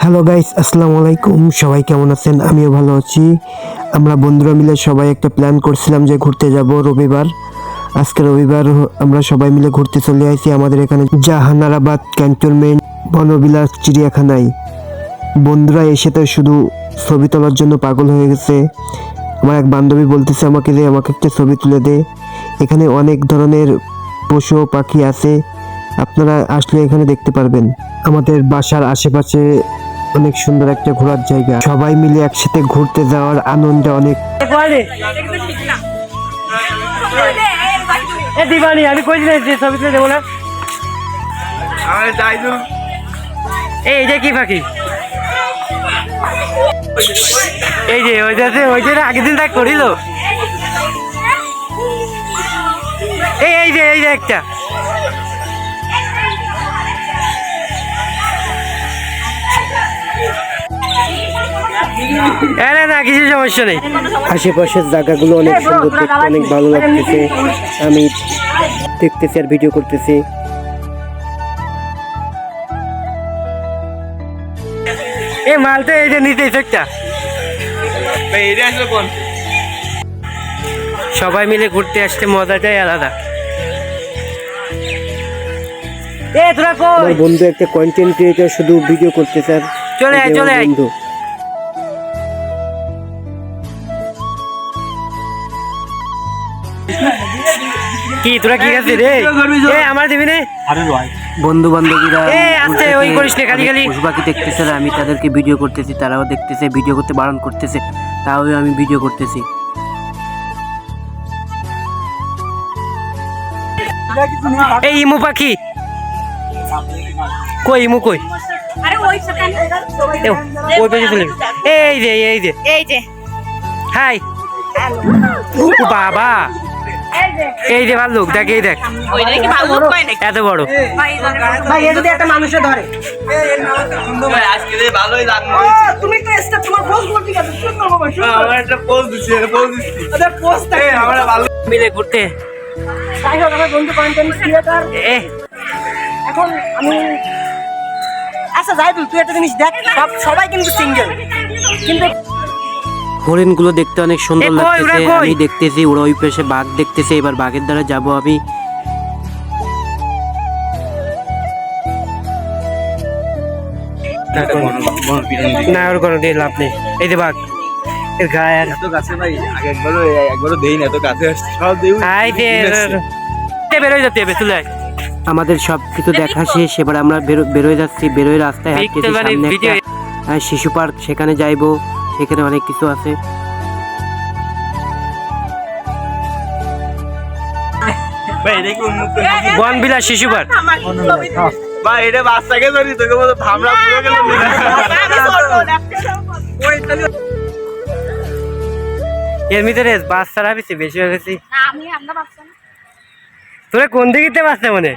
Hello guys, আসসালামু আলাইকুম। সবাই কেমন আছেন? আমিও ভালো আছি। আমরা বন্ধুরা মিলে সবাই একটা প্ল্যান করছিলাম যে ঘুরতে যাব রবিবার। আজকে রবিবার, আমরা সবাই মিলে ঘুরতে চলে আসি আমাদের এখানে জাহানারাবাদ ক্যান্টনমেন্ট বনবিলাস চিড়িয়াখানায়। বন্ধুরা এসে তো শুধু ছবি তোলার জন্য পাগল হয়ে গেছে। আমার এক বান্ধবী বলতেছে আমাকে যে, আমাকে একটা ছবি তুলে দে। এখানে অনেক ধরনের পশু পাখি আছে। আপনারা আসলে এখানে দেখতে পারবেন। আমাদের বাসার আশেপাশে অনেক সুন্দর একটা ঘোরার জায়গা। সবাই মিলে একসাথে ঘুরতে যাওয়ার আনন্দ অনেক কয়নি এ দিবানি আমি কইছিলাম যে ছবি তুলে দেবো না? এই যে কি পাখি? এই যে ওইটাতে আগের দিন তাই করিল। এই এই যে এই যে একটা। আরে না কিছু সমস্যা নেই। আশেপাশের জায়গাগুলো অনেক সুন্দর দেখতে অনেক ভালো লাগতেছে। আমি দেখতেছি আর ভিডিও করতেছি। এই মালটা এই যে নিতে একটা। সবাই মিলে ঘুরতে আসতে মজাটাই আলাদা। এ বন্ধু একটা কন্টেন্ট ক্রিয়েটর শুধু ভিডিও করতেছে আর চলে আয়, চলে। বন্ধু। কি তোরা কি খাচ্ছিস রে? এ আমার দিবি নে। আরে ভাই বন্ধু বান্ধবীরা এ, আস্তে, ওই করিস না, খালি খালি। পশু পাখি দেখতেছে আমি তাদেরকে ভিডিও করতেছি তারাও দেখতেছে ভিডিও করতে বারণ করতেছে তাও আমি ভিডিও করতেছি। এই ইমু পাখি। কই ইমু কই? আরে ওই ওই পাশে চলে এই যে এই যে। এই যে। হাই। ও বাবা। এই যে ভাল্লুক দেখ এই দেখ। ভালো এত বড়। ভাই এটা যদি একটা মানুষে ধরে। তুমি তো তোমার করতে গেছো সুন্দর বাবা আমার একটা এই আমরা ভালো মিলে ঘুরতে। যাই হোক আমার বন্ধু কন্টেন্ট ক্রিয়েটর এ। এখন আমি আচ্ছা যাই তুই তুই একটা জিনিস দেখ সবাই কিন্তু সিঙ্গেল কিন্তু হরিণগুলো দেখতে অনেক সুন্দর লাগতেছে আমি দেখতেছি ওরা ওই পাশে বাঘ দেখতেছে এবার বাঘের দ্বারা যাব আমি। না ওর কোনো লাভ নেই। এই যে বাঘ এর গায়ে এত কাছে ভাই আগে একবারও একবারও দেই না এত কাছে আসছে সব দেই হাই যে বেরোয় যেতে হবে চলে আয়। আমাদের সব কিছু দেখা শেষ এবার আমরা বেরোয় যাচ্ছি বেরোয় রাস্তায় হাঁটতেছি মানে সামনে একটা শিশু পার্ক সেখানে যাইবো। সেখানে অনেক কিছু আছে বনবিলা শিশু পার্ক আমার এটা বাচ্চাকে ধরি তোকে বলতো থামরা পুরো গেল এর ভিতরে বাচ্চারা বেশি বেশি হয়ে গেছি না আমি আমরা বাচ্চা না তোরা কোন দিকে বাচ্চা মনে